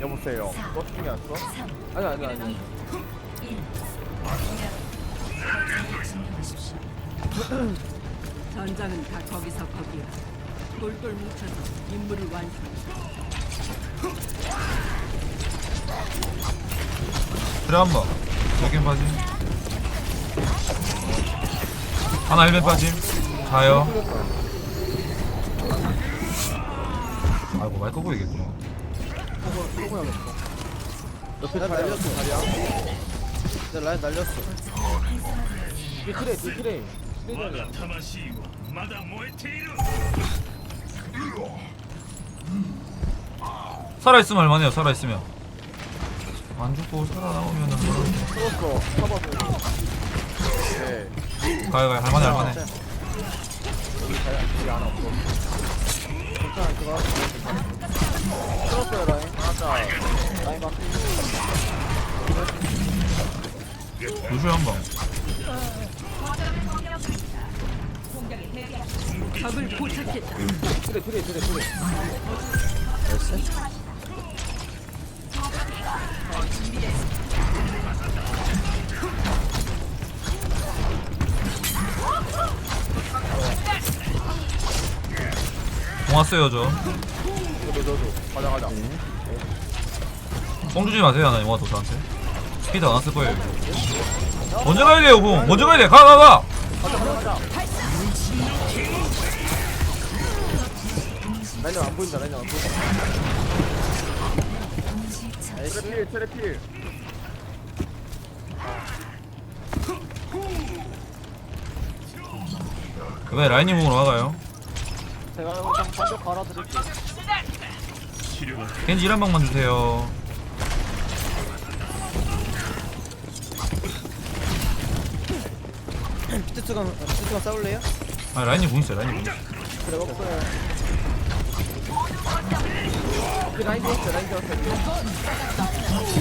여보세요. 너 중에 왔어? 아니 아니 아니. 전장은 다 거기서 거기야. 똘똘 뭉쳐서 임무를 완수해. 그래 한번 여긴 빠짐 하나 1벤 빠짐 가요 아이고 말 끄고 얘기했구나 옆에 나 자리야. 날렸어. 자리야. 내 라인 날렸어. 뒤 그래 뒤 그래. 我が魂はまだ燃えている 살아있으면 할만해요 살아있으면 안 죽고 살아남으면 할만해. 풀었어. 잡아서. 네. 가요 가요 할만해 할만해 자리야. 뒤에 하나 없어. 괜찮아 들어가. 라인 막. 루슈 한방. 그래 그래 그래 그래. 공 왔어요 저 너도 너도. 가자 가자. 공 주지 마세요 하나 영화 도사한테 스피드 안 왔을 거예요. 먼저 가야 돼요 공 먼저 가야 돼가 가가 가자 가자 가자. 라인은 안 보인다 라인은 안 보인다. 트래필 트래필. 이번에 라인님 몸으로 막아요 제가 그냥 반격 갈아드릴게요. 겐지 1한 방만 주세요 피트가 피트가 싸울래요? 아 라인님 공 있어요 라인님 공 있어요 그래 없어요. 그 라인 들었어 라인 들었어.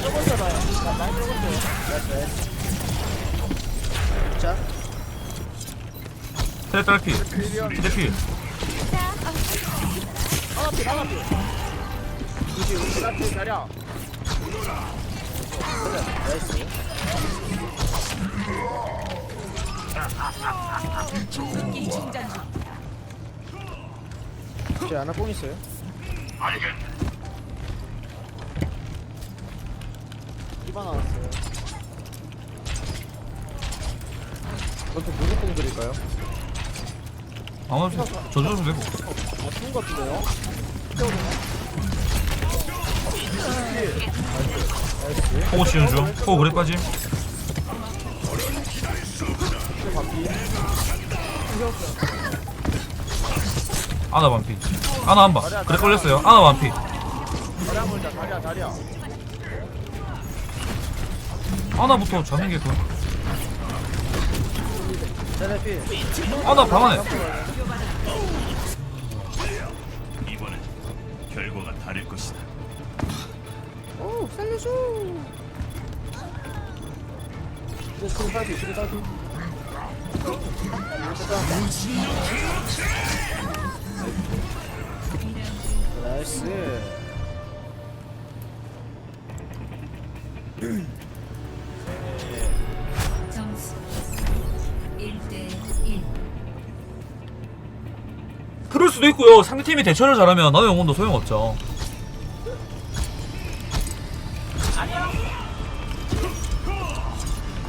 들어갔어 라인. 나 라인 들어갔어요. 자, 트랩 딸피 필이야. 트랩 필 우리 자리야. 나이스. 제 하나 뽕 있어요. 기반 나왔어요. 어떻게 무조건 드릴까요? 아무 저주 좀 되고 아, 좋은 것 같은데요? 호구 치는 중 호구 그래 빠짐 아나 반피 아나 한 방 그래 걸렸어요 아나 반피. 아나부터 잡는 게 더. 테레피. 아나 방안에 나이스. 점수 1대 1 그럴 수도 있고요 상대팀이 대처를 잘하면 나의 영혼도 소용없죠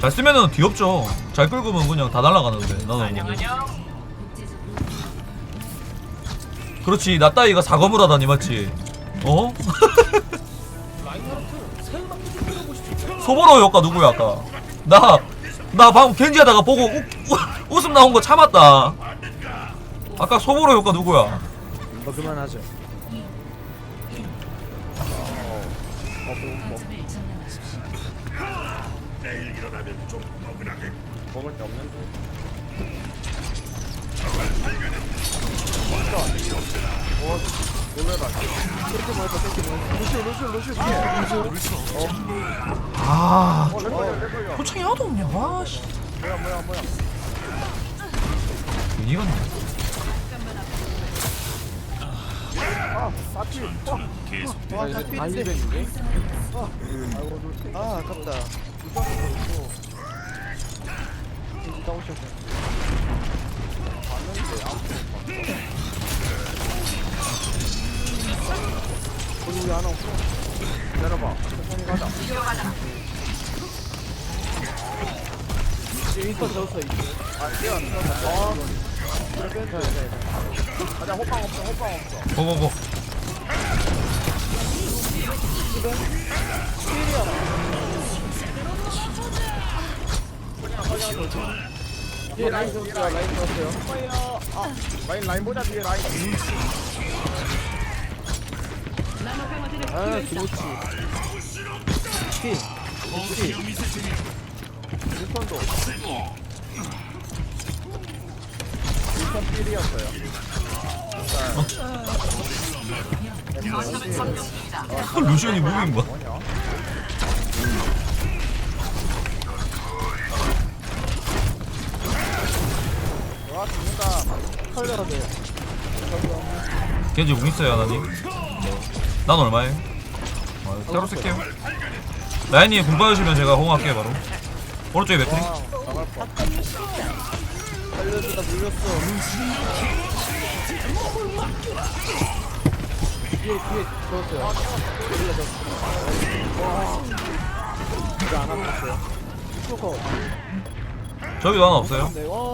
잘 쓰면은 뒤없죠. 잘 끌고면 그냥 다 날아가는데 나는. 영혼 그렇지 나 따위가 사검을 하다니 맞지? 어? 소보로 효과 누구야 아까? 나 나 방금 겐지 하다가 보고 우, 우, 웃음 나온 거 참았다. 아까 소보로 효과 누구야? 뭐 그만하죠. 점령하십시오 내일 일어나면 좀 뻐근하게 먹을 데 없는데. 어, 놀래라. 루시오, 루시오, 루시오, 뒤에. 아 어, 렉걸려, 렉걸려. 표창이 하나도 없냐 와 씨 뭐야, 뭐야, 뭐야. 이건 아, 아 사치 어. 계속 와 이제 사치 다 인데 힐벤인데? 너아 아깝다 진짜 오셨네 봤는데 아무도 거기 왜 하나 없어 내려봐 천천히 가자 이제 윈터 졌어 이제 아 뛰어 아 그래 뺀다 가자 호빵 없어 호빵 없어 고고고 뒤에 라인 줬어요 라인 아 라인 라인 보자 뒤에 라인. 아 김치. 유턴도. 유턴 필이었어요. 루시언이 무빙 봐 와 죽는다. 털려라 돼 겐지 공 있어요 하나님? 난 얼마에? 아, 새로 쓸게요. 라인이 공 받으시면 제가 호응할게요 바로. 오른쪽에 맥크리. 와 나갈 뻔 살려주다 물렸어. 뒤에 뒤에 졌어요. 이거 안 아팠어요. 슈퍼 저기도 하나 없어요? 네, 와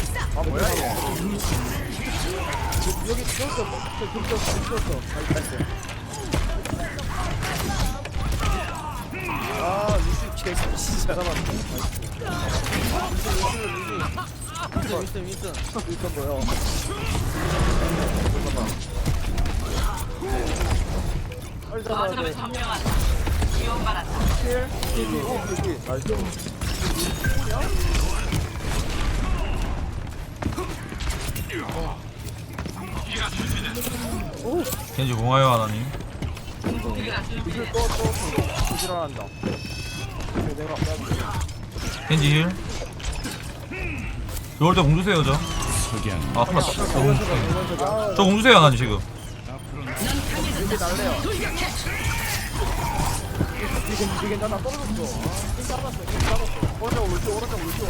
아 뭐야 이거 여기 저 졌어 졌어 아 루시 개 진짜 잡았네 윈슨 윈슨 윈슨 이건 뭐야 빨리 잡아야 돼 킬? 킬, 킬, 킬. 나이스. 겐지 공하요 하나님 부지런한다. 내가, 겐지 힐 이럴 때공 주세요 저아 풀었다 저공 주세요 하나님 지금 이게 날래요. 이게, 이게 나 떨어졌어. 힘 잡았어, 힘 잡았어. 오른쪽, 오른쪽, 오른쪽, 오른쪽.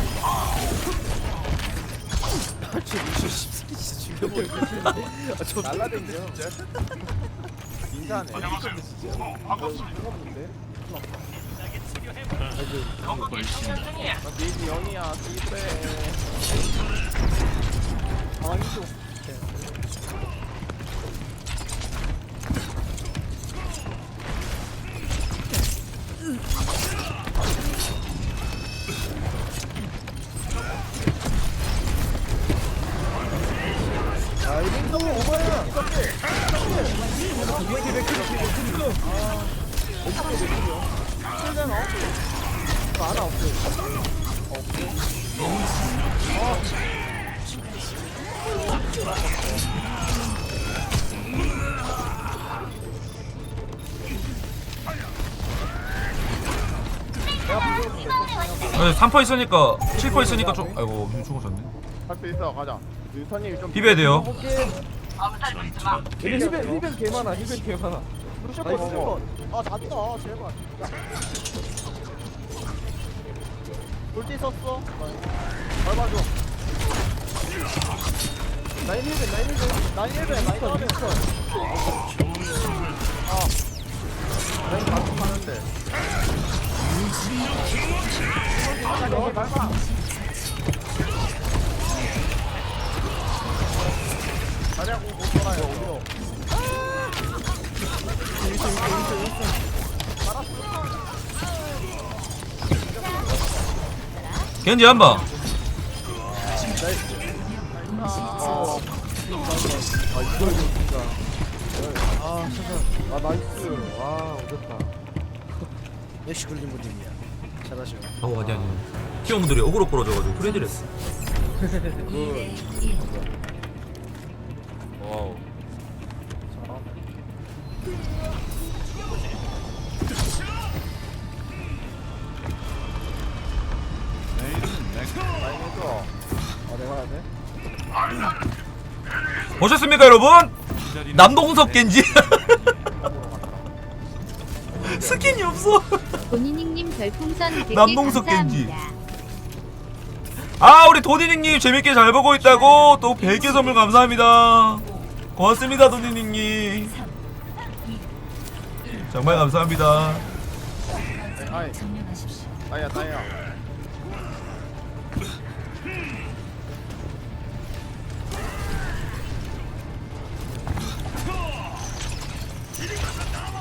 저 날라댕겨. 진짜. 아, 뜨겁는데? 나 게이지 0이야, 띠빼. 아, 이쪽. 아, 이거 너무 오버야. 이게 없어. 이거 하나 없어. 네, 3퍼 있으니까 7퍼 있으니까 좀 아이고 죽어졌네 할수 있어, 가자. 유선님 좀. 비벼야 돼요 얘네 힐벤, 힐벤 개 많아, 힐벤 개 많아. 나이스. 아, 잤다, 제발. 돌지 썼어. 밟아줘. 라인 힐벤, 라인 힐벤, 라인 힐벤, 라인 힐벤. 아, 라인 가끔 하는데. 여기 밟아. 자리하고 못 돌아요, 어디로. 겐지 한방 아, 이거 아 잠깐 아 나이스 와 오졌다 역시 굴린 분님이야. 잘하시오 어 아니 아니. 티어분들이 어그로 끌어줘가지고 프레디를 했어. 2대 1. 와우 아 내가 해야 돼? 보셨습니까 여러분? 남동석 겐지 스킨이 없어 본인님 별풍선 100개 남동석 감사합니다. 겐지. 아 우리 도니닝님 재밌게 잘 보고 있다고 또 100개 선물 감사합니다 고맙습니다 도니닝님. 정말 감사합니다. 아이. 따야 따야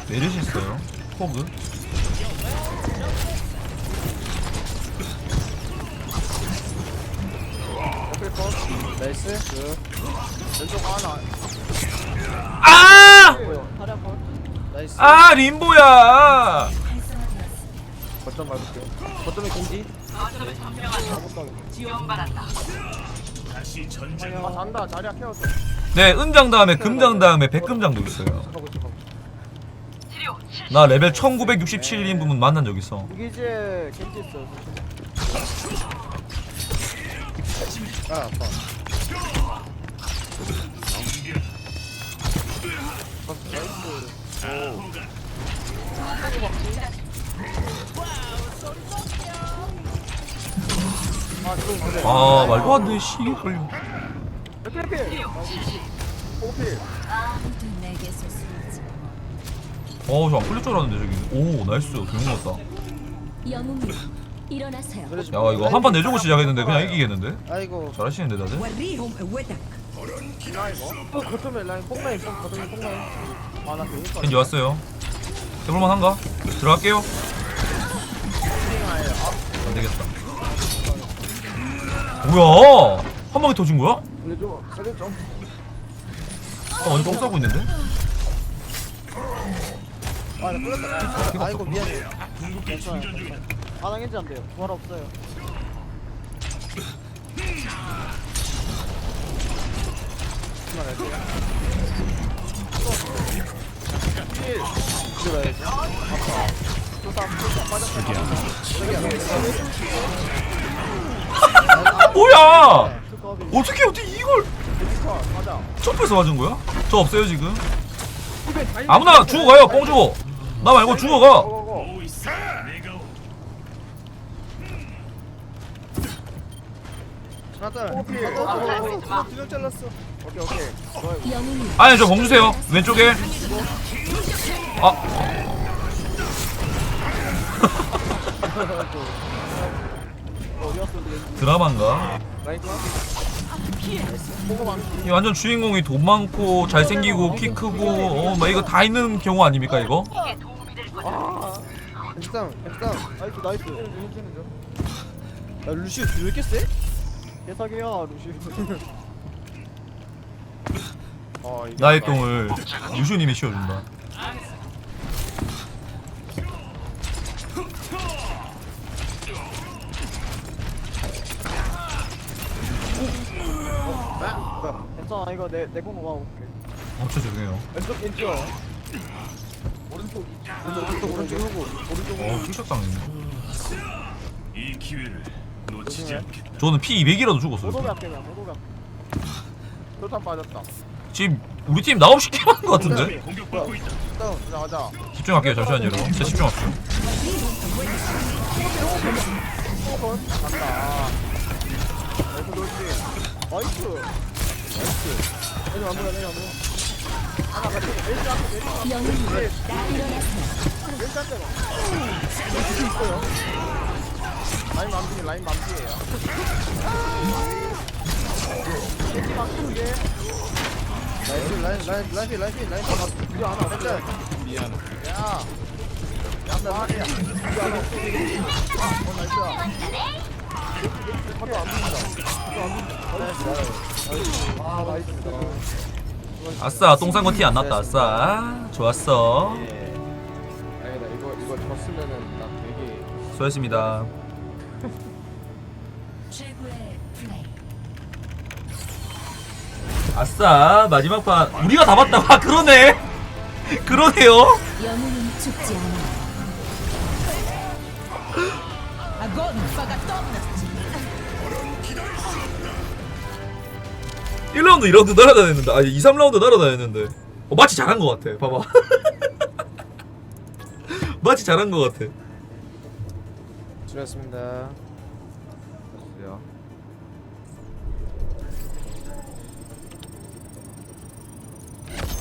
내리셨어요? 호그 나이스. 그 왼쪽 하나 아! 나이스. 아 림보야. 거점 밟을게 거점에 공지? 다시 전쟁 아 잔다. 자리야 케어줘 네 은장 다음에 금장 다음에 백금장도 있어요. 가고 있어 가고 있어 나 레벨 1967인 만난 적 있어. 이게 이제 겐지 있어 아 아파 아 말도 안돼 씨 걸려. 어저안 풀릴 줄 알았는데 저기 오 나이스 영웅님 일어나세요. 야 이거 한 판 내주고 시작했는데 그냥 이기겠는데? 아이고 잘하시는데 다들? 어, 거점에 라인 뽕라인 뽕 거점에 뽕라인. 아나 겐지 왔어요. 해볼만 한가? 들어갈게요. 안되겠다. 뭐야? 한 방에 터진 거야? 살려줘 아 완전 똥 싸고 있는데? 아나 끌렸다. 아이고 미안해. 충전 중이다 아나 겐지 안 돼요. 부활 없어요 들어야지 아 뭐야 어떻게 어떻게 이걸 점프해서 맞은 거야? 저 없어요 지금 아무나 죽어가요 뽕 주고 나 말고 죽어가 고고고 오 있어 내가 오 하나 호필 아 두명 잘랐어 아니 저공 주세요 왼쪽에 아 드라마인가? 이 완전 주인공이 돈 많고 잘생기고 키 크고 어 막 이거 다 있는 경우 아닙니까 이거? 햄스당 햄스당 나이스 나이스 야 루시오 왜 이렇게 세? 개사기야 어 이게 나의 똥을 유슈님이 씌워준다. 괜찮아 이거 내 내공 먹어볼게. 엄청 죄송해요. 왼쪽 왼쪽 오른쪽 오른쪽 오른쪽 오른쪽 오른쪽 어 킥샷당했네. 이 기회를 놓치지 않겠다. 저는 피 200이라도 죽었어요 모독이 할게 그냥 할게 쫄탄 빠졌다 지금 우리 팀 나옵 시키는 것 같은데? 공격받고 있다 다운 가자 집중할게요 잠시만요 여러분 진짜 집중할게요 나이스 돌지 나이스 나이스 보여 애들 안 보여 하나 같이 애들 앞에 영웅님 일어나세요. 왼쪽 대로 루시 있어요 라인 맘피 라인 맘피에요 라인 라인 라인 라인 라인 라인 다 이거 하나 없어 미안 야 야나 말이야 이거 하나 없어 어 나이스야 이거 안안 나이스 나이스 아 나이스 아싸 똥싼 티안 났다. 아싸 좋았어. 예. 아니다. 이거 이거 졌으면은 나 되게 수고했습니다 아싸 마지막 판. 우리가 다 봤다. 아 그러네. 그러네요. 영웅은 죽지 않아. 1라운드 2라운드 날아다녔는데. 아니 2, 3라운드 날아다녔는데. 어 마치 잘한 것 같아. 봐봐. 마치 잘한 것 같아. 수고하셨어요.